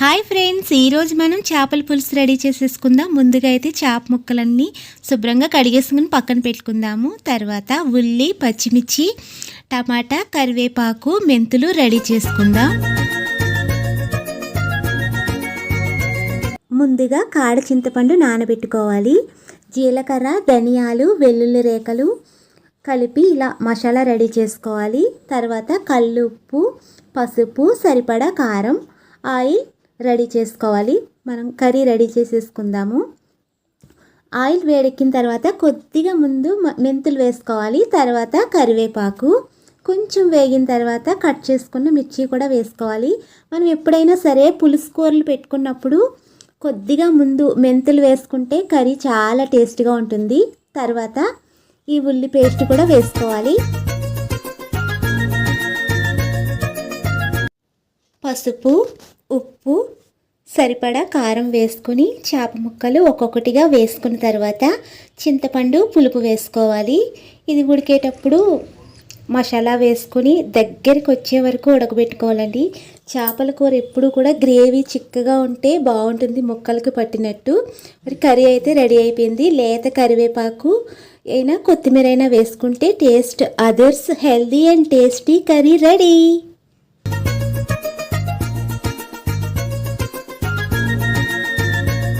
Hi friends ఈరోజు మనం చేపల పులుసు రెడీ చేసేసుకుందాం. ముందుగా అయితే చేప ముక్కలన్నీ శుభ్రంగా కడిగేసుకుని పక్కన పెట్టుకుందాము. తర్వాత ఉల్లి పచ్చిమిర్చి టమాటా కరివేపాకు మెంతులు రెడీ చేసుకుందాం. ముందుగా కాడ చింతపండు నానబెట్టుకోవాలి. జీలకర్ర ధనియాలు వెల్లుల్లి రేఖలు కలిపి ఇలా మసాలా రెడీ చేసుకోవాలి. తర్వాత కల్లుప్పు పసుపు సరిపడా కారం ఆయిల్ రెడీ చేసుకోవాలి. మనం కర్రీ రెడీ చేసేసుకుందాము. ఆయిల్ వేడెక్కిన తర్వాత కొద్దిగా ముందు మెంతులు వేసుకోవాలి. తర్వాత కరివేపాకు. కొంచెం వేగిన తర్వాత కట్ చేసుకున్న మిర్చి కూడా వేసుకోవాలి. మనం ఎప్పుడైనా సరే పులుసు కూరలు పెట్టుకున్నప్పుడు కొద్దిగా ముందు మెంతులు వేసుకుంటే కర్రీ చాలా టేస్ట్గా ఉంటుంది. తర్వాత ఈ ఉల్లి పేస్ట్ కూడా వేసుకోవాలి. పసుపు ఉప్పు సరిపడా కారం వేసుకొని చేప ముక్కలు ఒక్కొక్కటిగా వేసుకున్న తర్వాత చింతపండు పులుపు వేసుకోవాలి. ఇది ఉడికేటప్పుడు మసాలా వేసుకొని దగ్గరికి వచ్చే వరకు ఉడకబెట్టుకోవాలండి. చేపల కూర ఎప్పుడు కూడా గ్రేవీ చిక్కగా ఉంటే బాగుంటుంది ముక్కలకు పట్టినట్టు. మరి కర్రీ అయితే రెడీ అయిపోయింది. లేత కరివేపాకు అయినా కొత్తిమీర అయినా వేసుకుంటే taste others healthy and tasty curry ready.